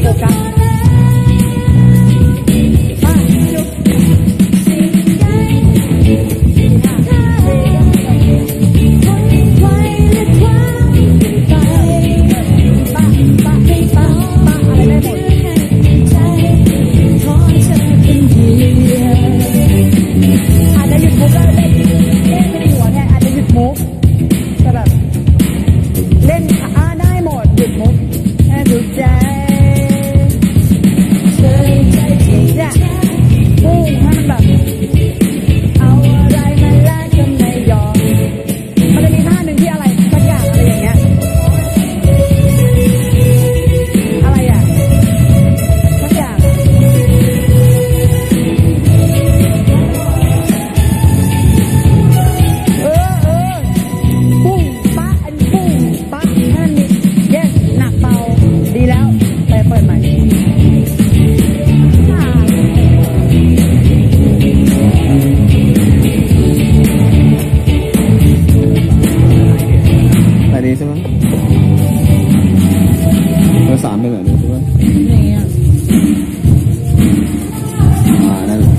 Yoga.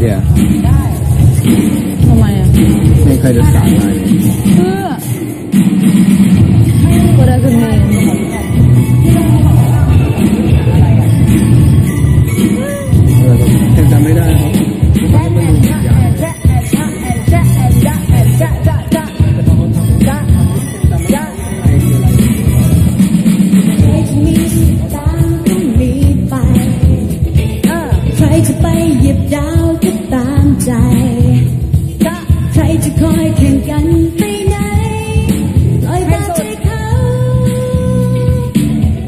เจียทำไมอะไม่เคยจะสามมาเลยเพื่อ จะคอยแข่งกันไปไหนลอยตามใจเขา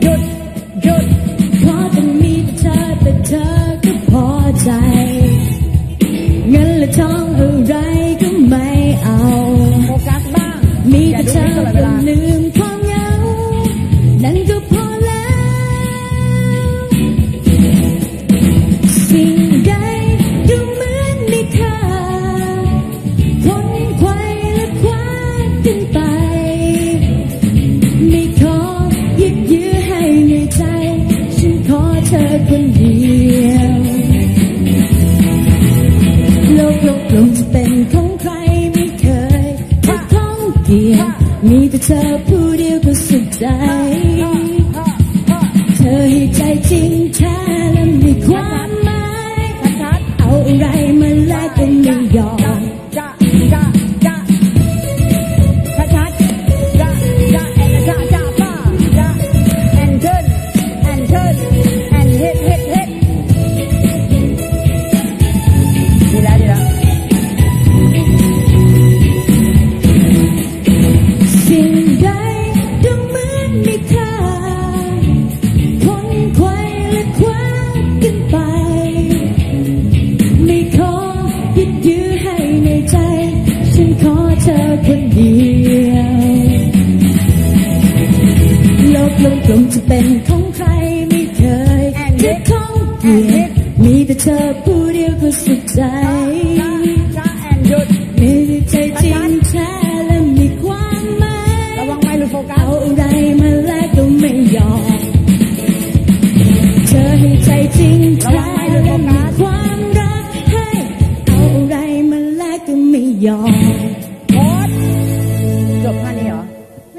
หยุดหยุดขอแต่มีแต่เธอแต่เธอก็พอใจ เธอผู้เดียวก็สุขใจ เธอให้ใจจริงแท้และมีความหมาย เอาอะไรมาแลกกันไม่ยอม เธอคนเดียวโลกลงกลมจะเป็นของใครไม่เคยคิดข้องเกียมีแต่เธอผู้เดียวก็สุขใจ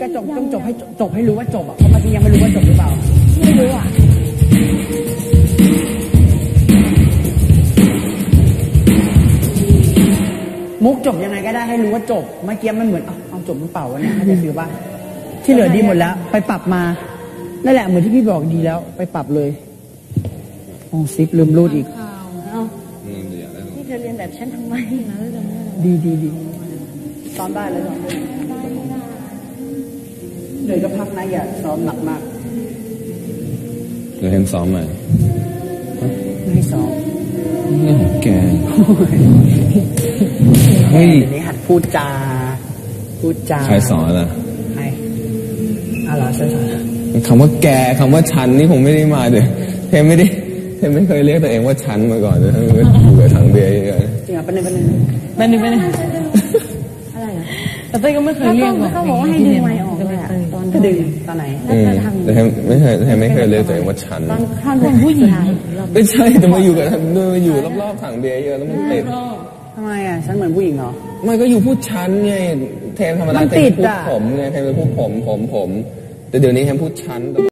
ก็จบต้องจบให้จบจบให้รู้ว่าจบอะเพราะเมื่อกี้ยังไม่รู้ว่าจบหรือเปล่า ไม่รู้อะมุกจบยังไงก็ได้ให้รู้ว่าจบเมื่อกี้มันเหมือนเอาเอาจบมันเปล่าวะเนี่ยเข้าใจฟิลป่ะที่เหลือดีหมดแล้ว ไปปรับมานั่นแหละเหมือนที่พี่บอกดีแล้ว ไปปรับเลยอ๋อซิปลืมรูดอีก นี่เธอเรียนแบบฉันทำไมนะดีดีดีซ้อมได้เลยซ้อม ได้เดี๋ยวก็พักนะอย่าซ้อมหนักมากเดี๋ยวเห็นซ้อมใหม่ไม่ให้ซ้อมเรื่องของแกเฮ้ยเดี๋ยวนี้หัดพูดจา พูดจา ใครสอนอะใครอะไรอฉันสอนคำว่าแกคำว่าฉันนี่ผมไม่ได้มาเดี๋ยวเทมไม่ได้เทมไม่เคยเรียกตัวเองว่าฉันมาก่อนเลยทั้งอยู่กับถังเบียร์เยอะจริงอะเป็นหนึ่งเป็นหนึ่งเป็นหนึ่งเป็นหนึ่งอะไรอะแต่เต้ยก็ไม่เคยเรียกหรอกเขาบอกว่าให้ดึงไม ตอนกระดึงตอนไหนอืมแต่แทนไม่เคยแทนไม่เคยเรียกตัวเองว่าฉันตอนข้างเป็นผู้หญิงไม่ใช่แต่มาอยู่กับมาอยู่รอบๆถังเบียร์เยอะแล้วมันติดทำไมอะฉันเหมือนผู้หญิงเหรอมันก็อยู่พูดฉันไงแทนธรรมดามันแทตินดพูดอะผมไงแทนไปพูดผมผมผม แต่เดี๋ยวนี้แทนพูดฉัน